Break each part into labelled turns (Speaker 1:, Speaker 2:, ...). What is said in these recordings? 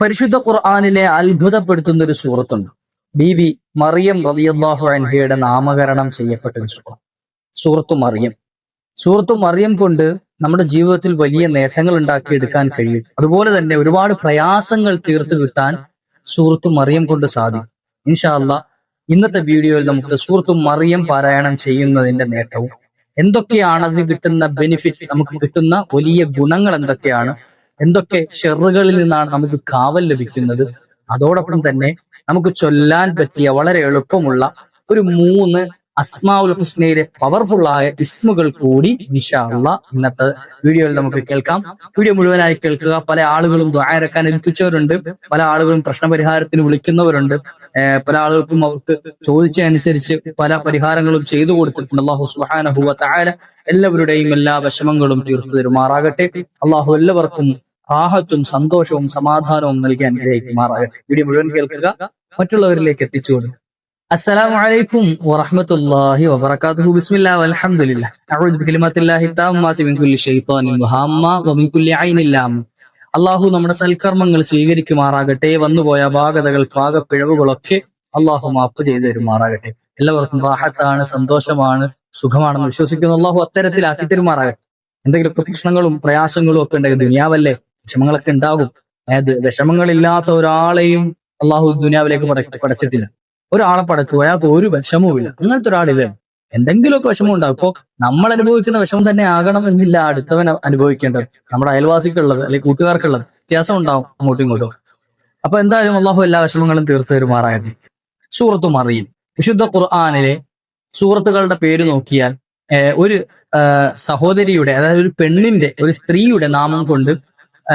Speaker 1: പരിശുദ്ധ ഖുർആാനിലെ അത്ഭുതപ്പെടുത്തുന്ന ഒരു സൂറത്തുണ്ട് ബീവി മറിയം റളിയല്ലാഹു അൻഹയുടെ നാമകരണം ചെയ്യപ്പെട്ട ഒരു സൂറത്ത് സൂറത്തു മറിയം. സൂറത്തു മറിയം കൊണ്ട് നമ്മുടെ ജീവിതത്തിൽ വലിയ നേട്ടങ്ങൾ ഉണ്ടാക്കിയെടുക്കാൻ കഴിയും. അതുപോലെ തന്നെ ഒരുപാട് പ്രയാസങ്ങൾ തീർത്തു കിട്ടാൻ സൂറത്തു മറിയം കൊണ്ട് സാധിക്കും. ഇൻഷാല്ല ഇന്നത്തെ വീഡിയോയിൽ നമുക്ക് സൂറത്തു മറിയം പാരായണം ചെയ്യുന്നതിന്റെ നേട്ടവും എന്തൊക്കെയാണ് അതിന് കിട്ടുന്ന ബെനിഫിറ്റ്സ് നമുക്ക് കിട്ടുന്ന വലിയ ഗുണങ്ങൾ എന്തൊക്കെയാണ് എന്തൊക്കെ ഷെറുകളിൽ നിന്നാണ് നമുക്ക് കാവൽ ലഭിക്കുന്നത്? അതോടൊപ്പം തന്നെ നമുക്ക് ചൊല്ലാൻ പറ്റിയ വളരെ എളുപ്പമുള്ള ഒരു മൂന്ന് അസ്മാഉൽ ഹുസ്നയിലെ പവർഫുൾ ആയ ഇസ്മുകൾ കൂടി നിഷാള്ള ഇന്നത്തെ വീഡിയോയിൽ നമുക്ക് കേൾക്കാം. വീഡിയോ മുഴുവനായി കേൾക്കുക. പല ആളുകളും ദ്വാരക്കാൻ ഏൽപ്പിച്ചവരുണ്ട്. പല ആളുകളും പ്രശ്നപരിഹാരത്തിന് വിളിക്കുന്നവരുണ്ട്. പല ആളുകൾക്കും അവർക്ക് ചോദിച്ചതനുസരിച്ച് പല പരിഹാരങ്ങളും ചെയ്തു കൊടുത്തിട്ടുണ്ട്. അള്ളാഹു സുബ്ഹാനഹു വ തആല എല്ലാവരുടെയും എല്ലാ വിഷമങ്ങളും തീർത്തു തരുമാറാകട്ടെ. അള്ളാഹു എല്ലാവർക്കും ആഹത്തും സന്തോഷവും സമാധാനവും നൽകി അനുഗ്രഹിക്കുമാറാകട്ടെ വീഡിയോ മുഴുവൻ കേൾക്കുക മറ്റുള്ളവരിലേക്ക് എത്തിച്ചു കൊടുക്കുക അലൈക്കും വറഹ്മത്തുള്ളാഹി വബറകാതുഹു. ബിസ്മില്ലാഹി വൽഹംദുലില്ലാഹ്. അഊദു ബികലിമാത്തില്ലാഹി തമ്മാതി മിൻ കുല്ലി ശൈത്വാനിൻ വഹാമ്മ വമിൻ കുല്ലി ഐനിൻ ലാം. അള്ളാഹു നമ്മുടെ സൽക്കർമ്മങ്ങൾ സ്വീകരിക്കുമാറാകട്ടെ. വന്നുപോയ അപാകതകൾ പാകപ്പിഴവുകളൊക്കെ അള്ളാഹു മാപ്പ് ചെയ്തു തരുമാറാകട്ടെ. എല്ലാവർക്കും റാഹത്താണ് സന്തോഷമാണ് സുഖമാണെന്ന് വിശ്വസിക്കുന്നു. അള്ളാഹു അത്തരത്തിലാക്കി തരുമാറാകട്ടെ. എന്തെങ്കിലും പ്രതീക്ഷണങ്ങളും പ്രയാസങ്ങളും ഒക്കെ ഉണ്ടെങ്കിൽ ദുനിയാവല്ലേ? വിഷമങ്ങളൊക്കെ ഉണ്ടാകും. അതായത് വിഷമങ്ങളില്ലാത്ത ഒരാളെയും അള്ളാഹു ദുനിയാവിലേക്ക് പട- പടച്ചിട്ടില്ല. ഒരാളെ പടച്ചു അയാൾക്ക് ഒരു വിഷമവും ഇല്ല അങ്ങനത്തെ ഒരാളില്ല എന്തെങ്കിലുമൊക്കെ വിഷമം ഉണ്ടാവും ഇപ്പൊ നമ്മൾ അനുഭവിക്കുന്ന വിഷമം തന്നെ ആകണം എന്നില്ല അടുത്തവൻ അനുഭവിക്കേണ്ടത്. നമ്മുടെ അയൽവാസിക്കുള്ളത് അല്ലെങ്കിൽ കൂട്ടുകാർക്കുള്ളത്. വ്യത്യാസം ഉണ്ടാവും അങ്ങോട്ടും ഇങ്ങോട്ടും അപ്പൊ എന്തായാലും അള്ളാഹു എല്ലാ വിഷമങ്ങളും തീർത്തു തരുമാറായിരുന്നു സൂറത്തു മറിയും വിശുദ്ധ ഖുർആാനിലെ സൂറത്തുകളുടെ പേര് നോക്കിയാൽ ഒരു സഹോദരിയുടെ അതായത് ഒരു പെണ്ണിന്റെ ഒരു സ്ത്രീയുടെ നാമം കൊണ്ട്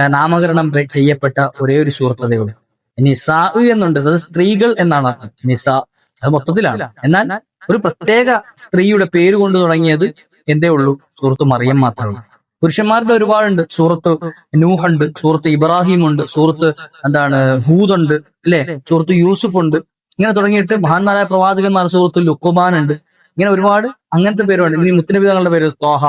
Speaker 1: നാമകരണം ചെയ്യപ്പെട്ട ഒരേ ഒരു സൂറത്തതേ ഉള്ളൂ. നിസാ എന്നുണ്ട്. അത് സ്ത്രീകൾ എന്നാണ് നിസാ അത് മൊത്തത്തിലാണ്. എന്നാൽ ഒരു പ്രത്യേക സ്ത്രീയുടെ പേര് കൊണ്ട് തുടങ്ങിയത് എന്തേ ഉള്ളൂ? സൂറത്ത് മറിയം മാത്രമാണ്. പുരുഷന്മാരുടെ ഒരുപാടുണ്ട്. സൂറത്ത് നൂഹുണ്ട് സൂറത്ത് ഇബ്രാഹിം ഉണ്ട് സൂറത്ത് എന്താണ് ഹൂദുണ്ട് അല്ലെ? സൂറത്ത് യൂസുഫ് ഉണ്ട് ഇങ്ങനെ തുടങ്ങിയിട്ട് മഹാന്മാരായ പ്രവാചകന്മാർ സൂറത്ത് ലുക്കുമാൻ ഉണ്ട് ഇങ്ങനെ ഒരുപാട് അങ്ങനത്തെ പേരുണ്ട് ഇനി മുത്തനബി പേര് തോഹ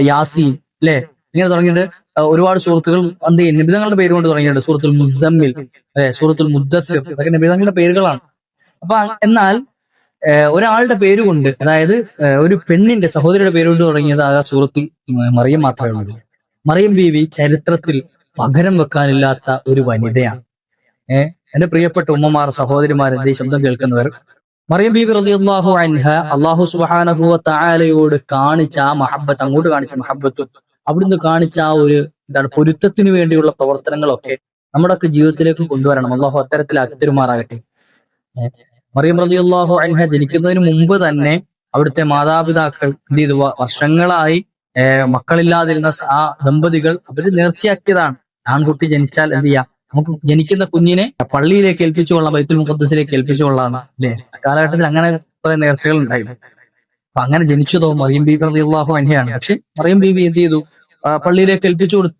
Speaker 1: യാസി അല്ലെ? ഇങ്ങനെ തുടങ്ങിയിട്ട് ഒരുപാട് സുഹൃത്തുക്കൾ ചെയ്യും നിബിതങ്ങളുടെ പേര് കൊണ്ട് തുടങ്ങിയിട്ടുണ്ട്. സൂറത്തുൽ മുസമ്മിൽ അതെ സൂറത്തുൽ മുദ്ദസിർ ഇതൊക്കെ നിബിതങ്ങളുടെ പേരുകളാണ്. അപ്പൊ എന്നാൽ ഒരാളുടെ പേര് കൊണ്ട് അതായത് ഒരു പെണ്ണിന്റെ സഹോദരിയുടെ പേര് കൊണ്ട് തുടങ്ങിയത് ആ സുഹൃത്തിൽ മറിയം മാത്രമേ ഉള്ളൂ. മറിയം ബീവി ചരിത്രത്തിൽ പകരം വെക്കാനില്ലാത്ത ഒരു വനിതയാണ്. ഏഹ് എന്റെ പ്രിയപ്പെട്ട ഉമ്മമാർ സഹോദരിമാർ എന്റെ ശബ്ദം കേൾക്കുന്നവർ? മറിയം ബീബി റളിയല്ലാഹു അൻഹ അള്ളാഹു സുബാനഹുവ താലയോട് കാണിച്ച ആ മഹബത്ത് അങ്ങോട്ട് കാണിച്ച മഹബത്തും അവിടുന്ന് കാണിച്ച ആ ഒരു എന്താണ് പൊരുത്തത്തിന് വേണ്ടിയുള്ള പ്രവർത്തനങ്ങളൊക്കെ നമ്മുടെയൊക്കെ ജീവിതത്തിലേക്ക് കൊണ്ടുവരണം. അള്ളാഹു അത്തരത്തിലാക്കി തരുമാറാകട്ടെ. മറിയം റളിയല്ലാഹു അൻഹ ജനിക്കുന്നതിന് മുമ്പ് തന്നെ അവിടുത്തെ മാതാപിതാക്കൾ എന്ത് ചെയ്തു? വർഷങ്ങളായി മക്കളില്ലാതിരുന്ന ആ ദമ്പതികൾ അവർ നേർച്ചയാക്കിയതാണ്. ആൺകുട്ടി ജനിച്ചാൽ എന്ത് ചെയ്യാം? നമുക്ക് ജനിക്കുന്ന കുഞ്ഞിനെ പള്ളിയിലേക്ക് ഏൽപ്പിച്ചു കൊള്ളാം ബൈത്തുൽ മുഖദ്സിലേക്ക് ഏൽപ്പിച്ചു കൊള്ളാം അല്ലേ? കാലഘട്ടത്തിൽ അങ്ങനെ കുറെ നേർച്ചകൾ ഉണ്ടായിരുന്നു അപ്പൊ അങ്ങനെ ജനിച്ചതോ മറിയം ബീബി റളിയല്ലാഹു അൻഹയാണ്. പക്ഷെ മറിയം ബീബി എന്ത് ചെയ്തു? പള്ളിയിലേക്ക് ഏൽപ്പിച്ചു കൊടുത്തു.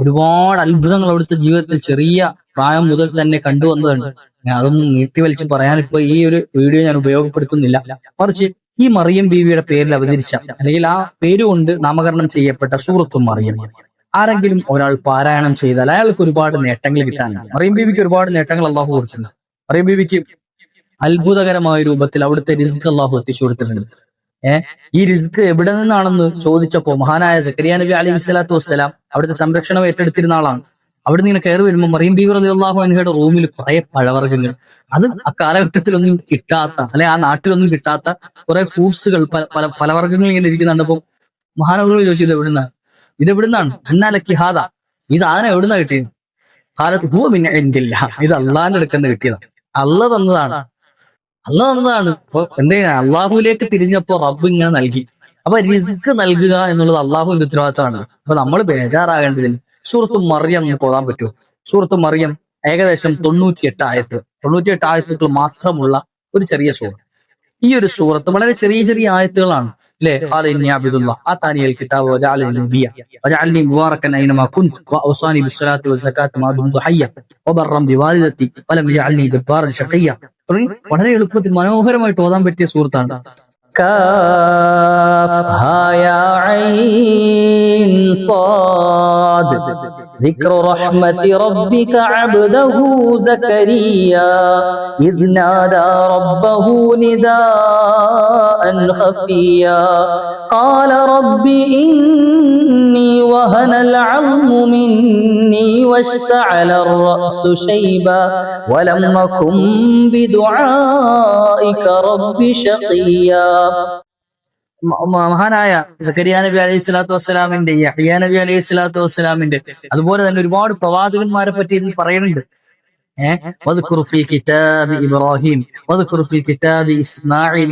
Speaker 1: ഒരുപാട് അത്ഭുതങ്ങൾ അവിടുത്തെ ജീവിതത്തിൽ ചെറിയ പ്രായം മുതൽ തന്നെ കണ്ടുവന്നതുണ്ട് ഞാൻ അതൊന്നും നീട്ടി വലിച്ച് പറയാൻ ഇപ്പൊ ഈ ഒരു വീഡിയോ ഞാൻ ഉപയോഗപ്പെടുത്തുന്നില്ല. മറിച്ച് ഈ മറിയം ബീവിയുടെ പേരിൽ അവതരിച്ച അല്ലെങ്കിൽ ആ പേര് കൊണ്ട് നാമകരണം ചെയ്യപ്പെട്ട സൂറത്തും മറിയം. ആരെങ്കിലും ഒരാൾ പാരായണം ചെയ്താൽ അയാൾക്ക് ഒരുപാട് നേട്ടങ്ങൾ കിട്ടാനുണ്ട് മറിയം ബീവിക്ക് ഒരുപാട് നേട്ടങ്ങൾ അള്ളാഹു കൊടുത്തിട്ടുണ്ട്. മറിയം ബീവിക്ക് അത്ഭുതകരമായ രൂപത്തിൽ അവിടുത്തെ റിസ്ക് അള്ളാഹു എത്തിച്ചു കൊടുത്തിട്ടുണ്ട്. ഏഹ് ഈ റിസ്ക് എവിടെ നിന്നാണെന്ന് ചോദിച്ചപ്പോ മഹാനായ സക്കരിയ നബി അലി സ്വലാത്തു വസ്സലാം അവിടുത്തെ സംരക്ഷണം ഏറ്റെടുത്തിരുന്ന ആളാണ്. അവിടെ നിന്ന് കയറി വരുമ്പോൾ മറിയം ബീവർ അള്ളാഹു അൻഹയുടെ റൂമിൽ കുറെ പഴവർഗങ്ങൾ. അത് ആ കാലഘട്ടത്തിലൊന്നും കിട്ടാത്ത അല്ലെ ആ നാട്ടിലൊന്നും കിട്ടാത്ത കുറെ ഫ്രൂട്ട്സുകൾ പല പല ഫലവർഗങ്ങൾ ഇങ്ങനെ ഇരിക്കുന്നുണ്ടപ്പോ മഹാനവർ ചോദിച്ചു ഇത് എവിടുന്നാണ് ഇത് എവിടുന്നാണ് അന്നാലക്കി ഹാദ. ഈ സാധനം എവിടുന്നാണ് കിട്ടിയത്? കാലത്ത് ഹൂ പിന്നെ എന്തില്ല ഇത് അള്ളാന്റെ അടുക്കുന്ന കിട്ടിയതാണ് അള്ള തന്നതാണ്. അല്ല തന്നതാണ് ഇപ്പൊ എന്ത് അള്ളാഹുലേക്ക് തിരിഞ്ഞപ്പോ റബ്ബ് ഇങ്ങനെ നൽകി. അപ്പൊ റിസ്ക് നൽകുക എന്നുള്ളത് അള്ളാഹുവിന്റെ ഉത്തരവാദിത്തമാണ്. അപ്പൊ നമ്മൾ ബേജാറാകേണ്ടതിൽ സുഹൃത്ത് മറിയം നമുക്ക് ഓതാൻ പറ്റുമോ? സൂറത്ത് മറിയം ഏകദേശം തൊണ്ണൂറ്റി തൊണ്ണൂറ്റിയെട്ട് ആയത്ത്. തൊണ്ണൂറ്റിയെട്ട് ആയത്തുകൾ മാത്രമുള്ള ഒരു ചെറിയ സുഹൃത്ത് ഈ ഒരു സുഹൃത്ത് വളരെ ചെറിയ ചെറിയ ആയത്തുകളാണ്. അല്ലേ ആത്താനിയൽ കിതാബ് തുടങ്ങി വളരെ എളുപ്പത്തിൽ മനോഹരമായിട്ട് ഓതാൻ പറ്റിയ സുഹൃത്താണ്. കാഫ് ഹായ ഐൻ സാദ്. ذكر رحمة ربك عبده زكريا إذ نادى ربه نداء خفيا. قال رب إني وهن العظم مني واشتعل الرأس شيبا ولم أكن بدعائك رب شقيا. മഹാനായ സക്കരിയ നബി അലൈഹി സ്വലാത്തു വസ്സലാമിന്റെ യഹിയ നബി അലൈഹി സ്വലാത്തു വസ്സലാമിന്റെ അതുപോലെ തന്നെ ഒരുപാട് പ്രവാചകന്മാരെ പറ്റി ഇതിൽ പറയുന്നുണ്ട്. ഇബ്രാഹിം ഇസ്മായിൽ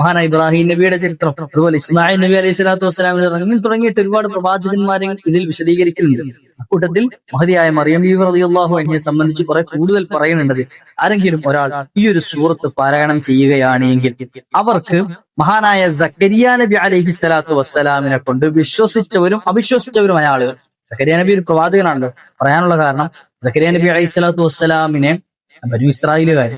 Speaker 1: മഹാനായ ഇബ്രാഹിം നബിയുടെ ചരിത്രം അതുപോലെ ഇസ്മായിൽ നബി അലൈഹി സ്വലാത്തു വസ്സലാമിന്റെ തുടങ്ങിയിട്ട് ഒരുപാട് പ്രവാചകന്മാരെ ഇതിൽ വിശദീകരിക്കുന്നുണ്ട്. അക്കൂട്ടത്തിൽ മഹതിയായ മറിയം ബീവി റളിയല്ലാഹു എന്നെ സംബന്ധിച്ച് കുറെ കൂടുതൽ പറയുന്നുണ്ട്. ആരെങ്കിലും ഒരാൾ ഈ ഒരു സൂറത്ത് പാരായണം ചെയ്യുകയാണ് എങ്കിൽ അവർക്ക് മഹാനായ സക്കരിയ നബി അലഹി സ്വലാത്തു വസ്സലാമിനെ കൊണ്ട് വിശ്വസിച്ചവരും അവിശ്വസിച്ചവരുമായ ആളുകൾ സക്കരിയ നബി ഒരു പ്രവാചകനാണല്ലോ പറയാനുള്ള കാരണം സക്കരിയ നബി അലൈഹി സ്വലാത്തു വസ്സലാമിനെ ബനു ഇസ്രായേലുകാർ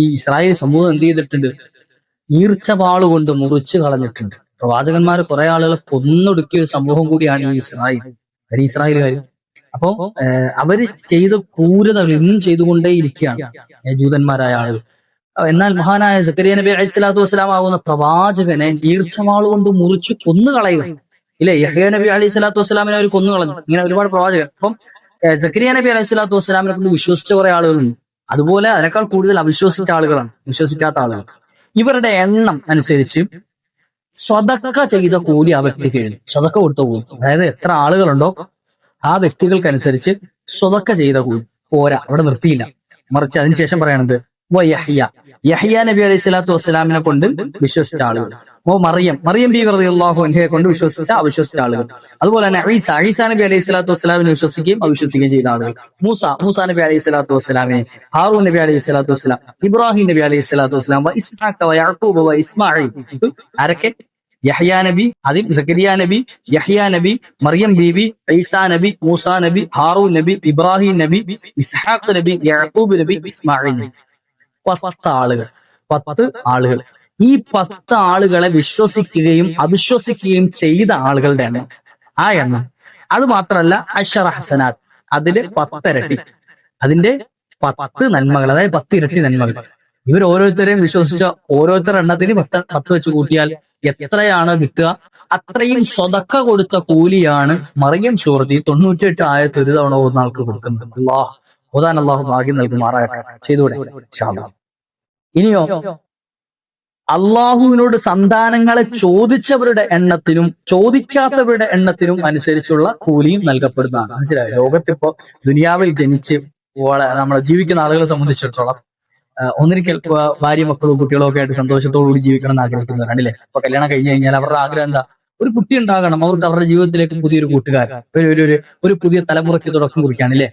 Speaker 1: ഈ ഇസ്രായേൽ സമൂഹം എന്ത് ചെയ്തിട്ടുണ്ട്? ഈർച്ച ഈർച്ചപാൾ കൊണ്ട് മുറിച്ചു കളഞ്ഞിട്ടുണ്ട്. പ്രവാചകന്മാർ കുറെ ആളുകളെ കൊന്നൊടുക്കിയ ഒരു സമൂഹം കൂടിയാണ് ഈ ഇസ്രായേൽ. ബനു ഇസ്രായേലുകാർ അപ്പോ അവർ ചെയ്ത ക്രൂരതകൾ ഇന്നും ചെയ്തുകൊണ്ടേ ഇരിക്കുകയാണ് ജൂതന്മാരായ ആളുകൾ. എന്നാൽ മഹാനായ സക്കരിയ നബി അലൈഹി സ്വലാത്തു വസ്സലാം ആകുന്ന പ്രവാചകനെ ഈർച്ചമാൾ കൊണ്ട് മുറിച്ചു കൊന്നു കളയുക ഇല്ലേ? യഹ്യ നബി അലൈഹി സ്വലാത്തു വസ്സലാമിനെ അവർ കൊന്നു കളഞ്ഞു ഇങ്ങനെ ഒരുപാട് പ്രവാചകൻ അപ്പം സക്കരിയ നബി അലൈഹി സ്വലാത്തു വസ്സലാമിനെ കൊണ്ട് വിശ്വസിച്ച കുറെ ആളുകളുണ്ട്. അതുപോലെ അതിനേക്കാൾ കൂടുതൽ അവിശ്വസിച്ച ആളുകളാണ്. വിശ്വസിക്കാത്ത ആളുകൾ ഇവരുടെ എണ്ണം അനുസരിച്ച് സ്വതക്ക ചെയ്ത കൂലി ആ വ്യക്തിക്ക് എഴുതും സ്വതക്ക കൊടുത്ത കൂലി. അതായത് എത്ര ആളുകളുണ്ടോ ആ വ്യക്തികൾക്കനുസരിച്ച് സ്വതക്ക ചെയ്ത കൂലി. പോരാ. അവിടെ നിർത്തിയില്ല. മറിച്ച് അതിനുശേഷം പറയണത് യഹ്യ. യഹ്യ നബി അലൈഹി സ്വലാത്തു വസ്സലാമിനെ കൊണ്ട് വിശ്വസിച്ച ആളുകൾ. ഓ മറിയം മറിയം ബി അള്ളാഹു അൻഹയെ കൊണ്ട് വിശ്വസിച്ച അവിശ്വസിച്ച ആളുകൾ. അതുപോലെ തന്നെ ഐസ ഐസ നബി അലൈഹി സ്വലാത്തു വസ്സലാമിനെ വിശ്വസിക്കുകയും അവിശ്വസിക്കുകയും ചെയ്ത ആളുകൾ. മൂസ മൂസ നബി അലൈഹി സ്വലാത്തു വസ്സലാമിനെ ഹാറൂൻ നബി അലൈഹി സ്വലാത്തു വസ്സലാം ഇബ്രാഹിം നബി അലൈഹി സ്വലാത്തു വസ്സലാം ഇസ്ഹാഖ യാക്കൂബ് വ ഇസ്മായിൽ ആരൊക്കെ? യഹ്യാ നബി അതിൽ സക്കരിയ നബി യഹ്യാ നബി മറിയം ബീബി ഐസാ നബി മൂസ നബി ഹാറൂൻ നബി ഇബ്രാഹിം നബി ഇസ്ഹാഖ് നബി യാക്കൂബ് നബി ഇസ്മായിൽ നബി പത്ത് ആളുകൾ. പത്ത് ആളുകൾ. ഈ പത്ത് ആളുകളെ വിശ്വസിക്കുകയും അവിശ്വസിക്കുകയും ചെയ്ത ആളുകളുടെ എണ്ണം. ആ എണ്ണം. അത് മാത്രമല്ല അഷറ ഹസനാത്ത് അതിൽ പത്തരട്ടി. അതിന്റെ പത്ത് നന്മകൾ അതായത് പത്ത് ഇരട്ടി നന്മകൾ. ഇവർ ഓരോരുത്തരെയും വിശ്വസിച്ച ഓരോരുത്തരുടെ എണ്ണത്തിന് പത്ത് പത്ത് വെച്ച് കൂട്ടിയാൽ എത്രയാണ് കിട്ടുക? അത്രയും സ്വതക്ക കൊടുത്ത കൂലിയാണ് മറിയം സൂറത്തി തൊണ്ണൂറ്റെട്ട് ആയത്ത് ഒരു തവണ ഒന്നാൾക്ക് കൊടുക്കുന്നത്. അള്ളാഹ്. ഓതാൻ അള്ളാഹു ഭാഗ്യം നൽകുമാറാകട്ടെ. ചെയ്തൂടെ അല്ലാഹ്. ഇനിയോ? അള്ളാഹുവിനോട് സന്താനങ്ങളെ ചോദിച്ചവരുടെ എണ്ണത്തിനും ചോദിക്കാത്തവരുടെ എണ്ണത്തിനും അനുസരിച്ചുള്ള കൂലിയും നൽകപ്പെടുന്നതാണ്. മനസ്സിലായോ? ലോകത്തിപ്പോ ദുനിയാവിൽ ജനിച്ച് നമ്മളെ ജീവിക്കുന്ന ആളുകളെ സംബന്ധിച്ചിടത്തോളം ഒന്നിനെ ഭാര്യ മക്കളും കുട്ടികളും ഒക്കെ ആയിട്ട് സന്തോഷത്തോടുകൂടി ജീവിക്കണം എന്ന് ആഗ്രഹിക്കുന്നവരാണ് അല്ലേ? അപ്പൊ കല്യാണം കഴിഞ്ഞു കഴിഞ്ഞാൽ അവരുടെ ആഗ്രഹം എന്താ? ഒരു കുട്ടി ഉണ്ടാകണം. അവർക്ക് അവരുടെ ജീവിതത്തിലേക്ക് പുതിയൊരു കൂട്ടുകാരൻ ഒരു ഒരു ഒരു പുതിയ തലമുറയ്ക്ക് തുടക്കം കുറിക്കാണ് അല്ലേ?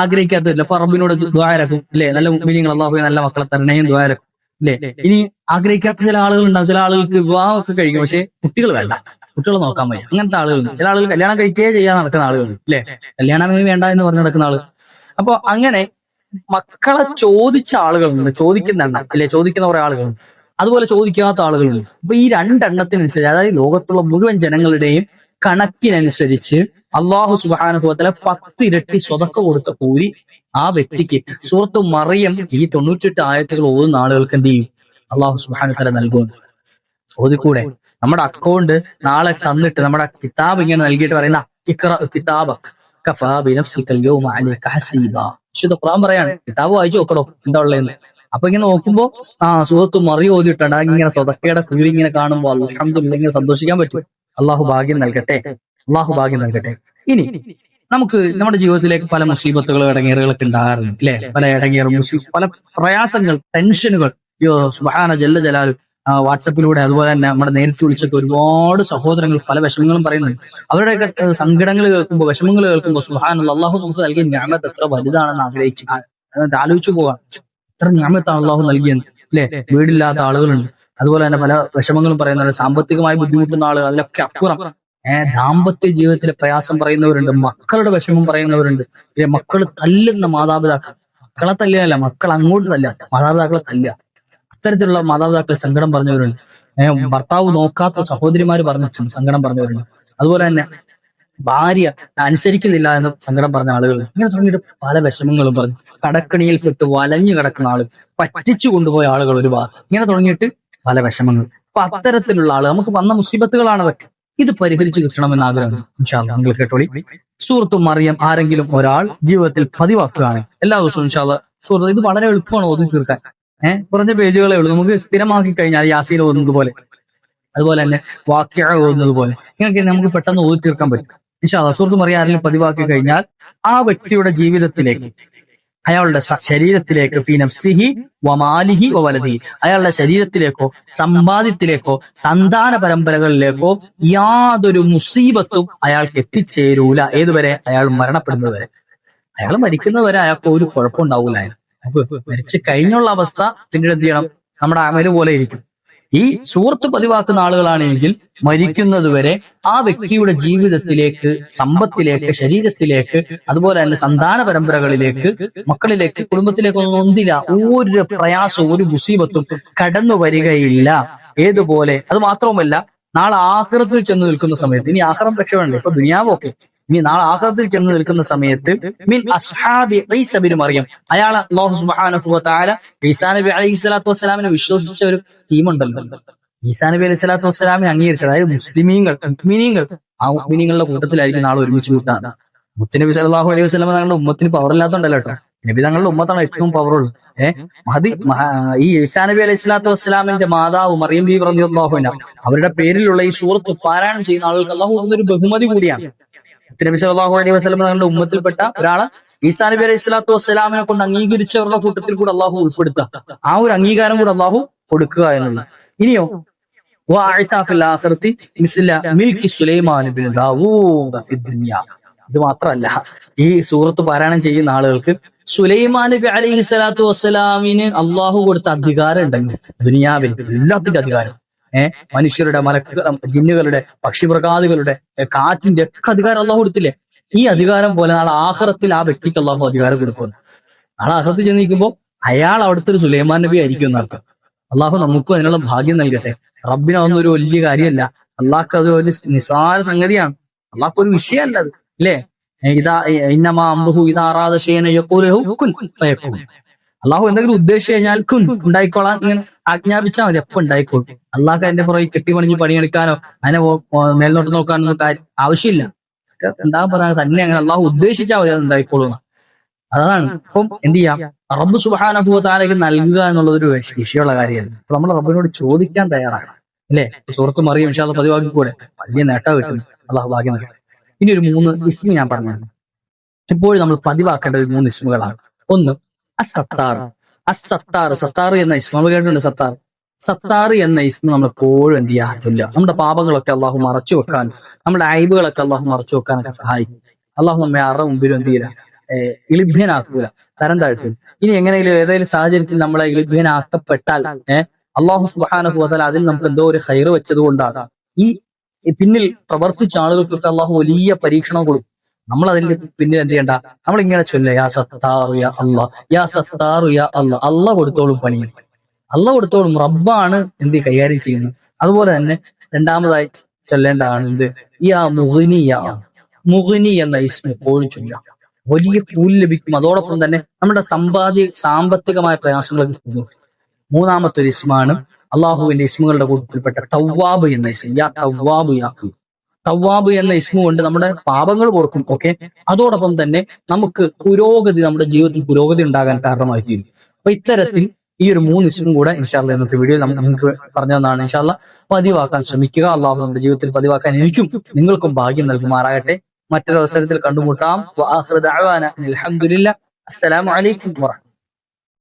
Speaker 1: ആഗ്രഹിക്കാത്തതില്ല. അപ്പൊ റബ്ബിനോട് ദ്വാരക്കും അല്ലേ നല്ല മീനിങ്ങൾ അള്ളാഹു നല്ല മക്കളെ തരണേയും ദ്വാരക്കും അല്ലേ ഇനി ആഗ്രഹിക്കാത്ത ചില ആളുകൾ ഉണ്ടാവും. ചില ആളുകൾക്ക് വിവാഹമൊക്കെ കഴിക്കും. പക്ഷെ കുട്ടികൾ വേണ്ട. കുട്ടികളെ നോക്കാൻ വയ്യ. അങ്ങനത്തെ ആളുകളുണ്ട് ചില ആളുകൾ കല്യാണം കഴിക്കുകയേ ചെയ്യാൻ നടക്കുന്ന ആളുകളുണ്ട് അല്ലേ കല്യാണം വേണ്ട എന്ന് പറഞ്ഞ് നടക്കുന്ന ആൾ അപ്പൊ അങ്ങനെ മക്കളെ ചോദിച്ച ആളുകളുണ്ട്. ചോദിക്കുന്ന എണ്ണം അല്ലെ ചോദിക്കുന്ന കുറെ ആളുകളുണ്ട്. അതുപോലെ ചോദിക്കാത്ത ആളുകളുണ്ട്. അപ്പൊ ഈ രണ്ടെണ്ണത്തിനനുസരിച്ച് അതായത് ലോകത്തുള്ള മുഴുവൻ ജനങ്ങളുടെയും കണക്കിനനുസരിച്ച് അള്ളാഹു സുബാനുഭവത്തിലെ പത്ത് ഇരട്ടി സ്വതക്ക കൊടുത്ത കൂലി ആ വ്യക്തിക്ക്. സുഹൃത്ത് മറിയം ഈ തൊണ്ണൂറ്റെട്ട് ആയത്തുകൾ ഓതുന്ന ആളുകൾക്ക് എന്ത് ചെയ്യും? അള്ളാഹു സുബാനുത്തല നൽകുന്നു ഓതിക്കൂടെ. നമ്മുടെ അക്കൗണ്ട് നാളെ തന്നിട്ട് നമ്മുടെ കിതാബ് ഇങ്ങനെ നൽകിയിട്ട് പറയുന്ന ഇക്ര കിതാബക് ഖുർആൻ പറയാണ്. കിതാബ് വായിച്ചു നോക്കണോ എന്താ ഉള്ളതെന്ന്. അപ്പൊ ഇങ്ങനെ നോക്കുമ്പോ ആ സുഹൃത്ത് മറി ഓതിയിട്ടുണ്ട് ഇങ്ങനെ സ്വതക്കയുടെ കൂലി ഇങ്ങനെ കാണുമ്പോൾ അല്ലെങ്കിൽ ഇങ്ങനെ സന്തോഷിക്കാൻ പറ്റും. അള്ളാഹു ഭാഗ്യം നൽകട്ടെ. അള്ളാഹു ഭാഗ്യം നൽകട്ടെ. ഇനി നമുക്ക് നമ്മുടെ ജീവിതത്തിലേക്ക് പല മുസീബത്തുകളും ഇടങ്ങേറുകളൊക്കെ ഉണ്ടാകാറുണ്ട് അല്ലെ? പല ഇടങ്ങേറും പല പ്രയാസങ്ങൾ ടെൻഷനുകൾ. അയ്യോ സുബഹാന ജല്ല ജലാൽ. വാട്സപ്പിലൂടെ അതുപോലെ തന്നെ നമ്മുടെ നേരിട്ട് വിളിച്ചൊക്കെ ഒരുപാട് സഹോദരങ്ങൾ പല വിഷമങ്ങളും പറയുന്നുണ്ട്. അവരുടെയൊക്കെ സങ്കടങ്ങൾ കേൾക്കുമ്പോൾ വിഷമങ്ങൾ കേൾക്കുമ്പോൾ സുഹാൻ അള്ളാഹു നമുക്ക് നൽകിയ ഞാമത്ത് എത്ര വലുതാണെന്ന് ആഗ്രഹിച്ച് ആലോചിച്ചു പോകാം. എത്ര ഞാമത്താണ് അള്ളാഹു നൽകിയത് അല്ലെ? വീടില്ലാത്ത ആളുകളുണ്ട്. അതുപോലെ തന്നെ പല വിഷമങ്ങളും പറയുന്നുണ്ട് സാമ്പത്തികമായി ബുദ്ധിമുട്ടുന്ന ആളുകൾ അതിലൊക്കെ അപ്പുറം. ഏഹ് ദാമ്പത്യ ജീവിതത്തിലെ പ്രയാസം പറയുന്നവരുണ്ട് മക്കളുടെ വിഷമം പറയുന്നവരുണ്ട്. പിന്നെ മക്കൾ തല്ലുന്ന മാതാപിതാക്കൾ. മക്കളെ തല്ലുകയല്ല മക്കൾ അങ്ങോട്ട് തല്ല മാതാപിതാക്കളെ തല്ല അത്തരത്തിലുള്ള മാതാപിതാക്കൾ സങ്കടം പറഞ്ഞവരുണ്ട്. ഭർത്താവ് നോക്കാത്ത സഹോദരിമാർ പറഞ്ഞിട്ടുണ്ട് സങ്കടം പറഞ്ഞവരുണ്ട്. അതുപോലെ തന്നെ ഭാര്യ അനുസരിക്കുന്നില്ല എന്ന് സങ്കടം പറഞ്ഞ ആളുകൾ. ഇങ്ങനെ തുടങ്ങിയിട്ട് പല വിഷമങ്ങളും പറഞ്ഞു. കടക്കണിയിൽ പെട്ട് വലഞ്ഞു കിടക്കുന്ന ആളുകൾ പറ്റിച്ചു കൊണ്ടുപോയ ആളുകൾ ഒരു ഭാഗത്ത്. ഇങ്ങനെ തുടങ്ങിയിട്ട് പല വിഷമങ്ങൾ. അപ്പൊ അത്തരത്തിലുള്ള ആൾ നമുക്ക് വന്ന മുസീബത്തുകളാണ് അതൊക്കെ. ഇത് പരിഹരിച്ചു കിട്ടണമെന്ന് ആഗ്രഹം നിങ്ങൾ കേട്ടോളി. സുഹൃത്തും അറിയാം ആരെങ്കിലും ഒരാൾ ജീവിതത്തിൽ പതിവാക്കുകയാണ് എല്ലാ ദിവസവും സുഹൃത്ത് ഇത് വളരെ എളുപ്പമാണ് ഓതി തീർക്കാൻ. ഏഹ് കുറഞ്ഞ പേജുകളെ ഉള്ളൂ. നമുക്ക് സ്ഥിരമാക്കി കഴിഞ്ഞാൽ യാസീൻ ഓതുന്നത് പോലെ. അതുപോലെ തന്നെ വാക്യ ഓതുന്നത് പോലെ. ഇങ്ങനെയൊക്കെ നമുക്ക് പെട്ടെന്ന് ഓതി തീർക്കാൻ പറ്റും. ഇൻഷാല്ല സുഹൃത്തും അറിയാം ആരെങ്കിലും പതിവാക്കി കഴിഞ്ഞാൽ ആ വ്യക്തിയുടെ ജീവിതത്തിലേക്ക് അയാളുടെ ശരീരത്തിലേക്ക് ഫി നഫ്സിഹി വമാലിഹി വലതി അയാളുടെ ശരീരത്തിലേക്കോ സമ്പാദ്യത്തിലേക്കോ സന്താന പരമ്പരകളിലേക്കോ യാതൊരു മുസീബത്തും അയാൾക്ക് എത്തിച്ചേരൂല. ഏതുവരെ? അയാൾ മരണപ്പെടുന്നത് വരെ അയാൾ മരിക്കുന്നവരെ അയാൾക്ക് ഒരു കുഴപ്പമുണ്ടാവൂലായിരുന്നു. മരിച്ചു കഴിഞ്ഞുള്ള അവസ്ഥ പിന്നീട് എന്ത് ചെയ്യണം? നമ്മുടെ അമൽ പോലെ ഇരിക്കും. ഈ സുഹൃത്ത് പതിവാക്കുന്ന ആളുകളാണെങ്കിൽ മരിക്കുന്നത് വരെ ആ വ്യക്തിയുടെ ജീവിതത്തിലേക്ക് സമ്പത്തിലേക്ക് ശരീരത്തിലേക്ക് അതുപോലെ തന്നെ സന്താന പരമ്പരകളിലേക്ക് മക്കളിലേക്ക് കുടുംബത്തിലേക്കൊന്നും ഒന്നില്ല. ഒരു പ്രയാസവും ഒരു മുസീബത്തും കടന്നു വരികയില്ല. ഏതുപോലെ? അത് മാത്രവുമല്ല നാളെ ആഹ്റത്തിൽ ചെന്ന് നിൽക്കുന്ന സമയത്ത് ഇനി ആഹ്റം രക്ഷപ്പെടണ്ടേ ഇപ്പൊ ദുനിയാവൊക്കെ ഇനി നാളെ ആഹ്റത്തിൽ ചെന്ന് നിൽക്കുന്ന സമയത്ത് മിൻ അസ്ഹാബി ഈസ ബിൻ മറിയം. അയാൾ വസ്സലാമിനെ വിശ്വസിച്ച ഒരു ടീമുണ്ടല്ലോ. ഈസാ നബി അലൈഹി സ്വലാത്തു വസ്സലാമിനെ അംഗീകരിച്ചത് അതായത് മുസ്ലിമീങ്ങൾ മിനിങ്ങൾ ആ മിനിങ്ങളുടെ കൂട്ടത്തിലായിരിക്കും നാളെ ഒരുമിച്ച് കൂട്ടാണ് മുത്തനബി സലാഹു അലൈഹി വസല്ലം തങ്ങളുടെ ഉമ്മത്തിന് പവർ ഇല്ലാത്തതുണ്ടല്ലോ കേട്ടോ? നബി തങ്ങളുടെ ഉമ്മത്താണ് ഏറ്റവും പവറുള്ളത് ഏഹ് അത് ഈ ഈസാ നബി അലൈഹി സ്വലാത്തു വസ്സലാമിന്റെ മാതാവ് മറിയം ബി പറഞ്ഞു അള്ളാഹുവിനാണ് അവരുടെ പേരിലുള്ള ഈ സൂറത്ത് പാരായണം ചെയ്യുന്ന ആളുകൾക്ക് അള്ളാഹു ഒരു ബഹുമതി കൂടിയാണ്. നബി അലൈഹി വസ്ലം തങ്ങളുടെ ഉമ്മത്തിൽപ്പെട്ട ഒരാളെ ഈസാ നബി അലൈഹി സ്വലാത്തു വസ്സലാമിനെ കൊണ്ട് അംഗീകരിച്ചവരുടെ കൂട്ടത്തിൽ കൂടെ അള്ളാഹു ഉൾപ്പെടുത്തുക ആ ഒരു അംഗീകാരം കൂടെ അള്ളാഹു കൊടുക്കുക എന്നുള്ളത്. ഇനിയോ ഇത് മാത്രമല്ല ഈ സൂറത്ത് പാരായണം ചെയ്യുന്ന ആളുകൾക്ക് സുലൈമാൻ നബി അലൈഹി സ്വലാത്തു വസ്സലാമിന് അള്ളാഹു കൊടുത്ത അധികാരം ഉണ്ടെങ്കിൽ ദുനിയാവിൽ എല്ലാത്തിന്റെ അധികാരം ഏഹ് മനുഷ്യരുടെ മലക്ക ജിന്നുകളുടെ പക്ഷിമൃഗാദികളുടെ കാറ്റിന്റെ ഒക്കെ അധികാരം അള്ളാഹു കൊടുത്തില്ലേ? ഈ അധികാരം പോലെ നാളെ ആഹ്റത്തിൽ ആ വ്യക്തിക്ക് അള്ളാഹു അധികാരം കൊടുക്കുന്നു നാളെ ആഹ്റത്തിൽ ചെന്ന് നിൽക്കുമ്പോൾ അയാൾ അവിടുത്തെ ഒരു സുലൈമാൻ നബി ആയിരിക്കും എന്നർത്ഥം. അള്ളാഹു നമുക്കും അതിനുള്ള ഭാഗ്യം നൽകട്ടെ. റബ്ബിനൊന്നും ഒരു വലിയ കാര്യമല്ല. അള്ളാഹ്ക്ക് അത് ഒരു നിസ്സാര സംഗതിയാണ്. അള്ളാഹ്ക്ക് ഒരു വിഷയമല്ല അത്. അല്ലേ ഇതാ ഇന്നമാ അമ്പഹു ഇതാ ആറാത അള്ളാഹു എന്തെങ്കിലും ഉദ്ദേശിച്ചു കഴിഞ്ഞാൽ കുൻ ഉണ്ടായിക്കോളാം ഇങ്ങനെ ആജ്ഞാപിച്ചാൽ മതി എപ്പോ ഉണ്ടായിക്കോളും. അള്ളാഹ് അതിന്റെ പുറകെ കെട്ടിപ്പണിഞ്ഞ് പണിയെടുക്കാനോ അതിനെ മേൽനോട്ട് നോക്കാനോ കാര്യം ആവശ്യമില്ല. എന്താ പറയാ തന്നെ അങ്ങനെ അള്ളാഹു ഉദ്ദേശിച്ചാൽ മതി അത് ഉണ്ടായിക്കോളും. അതാണ്. അപ്പം എന്ത് ചെയ്യാം? റബ്ബ് സുബാനഭൂവ താലേക്ക് നൽകുക എന്നുള്ളത് ഒരു വിഷ- വിഷയമുള്ള കാര്യമല്ല. അപ്പൊ നമ്മൾ റബ്ബിനോട് ചോദിക്കാൻ തയ്യാറാണ് അല്ലേ? സുഹൃത്തും അറിയും വിശാല പതിവാക്കിക്കൂടെ? വലിയ നേട്ടം കിട്ടും. അള്ളാഹു ഭാഗ്യം ഇനി ഒരു മൂന്ന് ഇസ്മി ഞാൻ പറഞ്ഞു ഇപ്പോഴും നമ്മൾ പതിവാക്കേണ്ട ഒരു മൂന്ന് ഇസ്മുകളാണ്. ഒന്ന് അസത്താർ. അസത്താർ. സത്താർ എന്ന ഇസ്മ. നമ്മൾ കേട്ടിട്ടുണ്ട് സത്താർ. സത്താർ എന്ന ഇസ്മ നമ്മൾ എപ്പോഴും എന്ത് ചെയ്യാറില്ല ചൊല്ലുക നമ്മുടെ പാപങ്ങളൊക്കെ അള്ളാഹു മറച്ചു വെക്കാൻ നമ്മുടെ അയബുകളൊക്കെ അള്ളാഹു മറച്ചു വെക്കാനൊക്കെ സഹായിക്കും. അള്ളാഹു നമ്മെ അറ മുമ്പിലും എന്ത് ചെയ്യില്ല? ഇളിഭ്യനാക്കുക തരം താഴ്ത്തും. ഇനി എങ്ങനെയും ഏതെങ്കിലും സാഹചര്യത്തിൽ നമ്മളെ ഇളിഭ്യനാക്കപ്പെട്ടാൽ ഏഹ് അള്ളാഹു സുബാനഹുവല അതിൽ നമുക്ക് എന്തോ ഒരു ഹൈറ് വെച്ചത് കൊണ്ടാണ് ഈ പിന്നിൽ പ്രവർത്തിച്ച ആളുകൾക്കൊക്കെ അള്ളാഹു വലിയ പരീക്ഷണം കൊടുക്കും. നമ്മൾ അതിന്റെ പിന്നിൽ എന്ത് ചെയ്യണ്ട? നമ്മൾ ഇങ്ങനെ ചൊല്ല യാ സത്താറു യാ അല്ല യാ സത്താറു യാ അല്ല അല്ല കൊടുത്തോളും പണി അല്ല കൊടുത്തോളും റബ്ബാണ് എന്ത് കൈകാര്യം ചെയ്യുന്നത്. അതുപോലെ തന്നെ രണ്ടാമതായി ചൊല്ലേണ്ടതാണ് എന്ത്? യാ മുഹിനി യാ മുഹിനി എന്ന ഇസ്മ എപ്പോഴും ചൊല്ലാം വലിയ കൂലി ലഭിക്കും. അതോടൊപ്പം തന്നെ നമ്മുടെ സമ്പാദ്യ സാമ്പത്തികമായ പ്രയാസങ്ങളൊക്കെ കിട്ടുന്നു മൂന്നാമത്തെ ഒരു ഇസ്മാണ് അള്ളാഹുവിന്റെ ഇസ്മുകളുടെ കൂട്ടത്തിൽപ്പെട്ട തവ്വാബ് എന്ന ഇസ്മ. യാ തവ്വാബ് യാ തവ്വാബ് എന്ന ഇസ്മു കൊണ്ട് നമ്മുടെ പാപങ്ങൾ ഓർക്കും ഓക്കെ അതോടൊപ്പം തന്നെ നമുക്ക് പുരോഗതി നമ്മുടെ ജീവിതത്തിൽ പുരോഗതി ഉണ്ടാകാൻ കാരണമായി തീരും. അപ്പൊ ഇത്തരത്തിൽ ഈ ഒരു മൂന്ന് ഇസ്മും കൂടെ ഇൻഷാല്ല ഇന്നത്തെ വീഡിയോ നമുക്ക് പറഞ്ഞു തന്നാണ്. ഇൻഷാല്ല പതിവാക്കാൻ ശ്രമിക്കുക. അള്ളാഹു നമ്മുടെ ജീവിതത്തിൽ പതിവാക്കാൻ എനിക്കും നിങ്ങൾക്കും ഭാഗ്യം നൽകുമാറാകട്ടെ. മറ്റൊരവസരത്തിൽ കണ്ടുമുട്ടാം. അസ്സലാമു അലൈക്കും വറഹ്മത്തുള്ളാഹി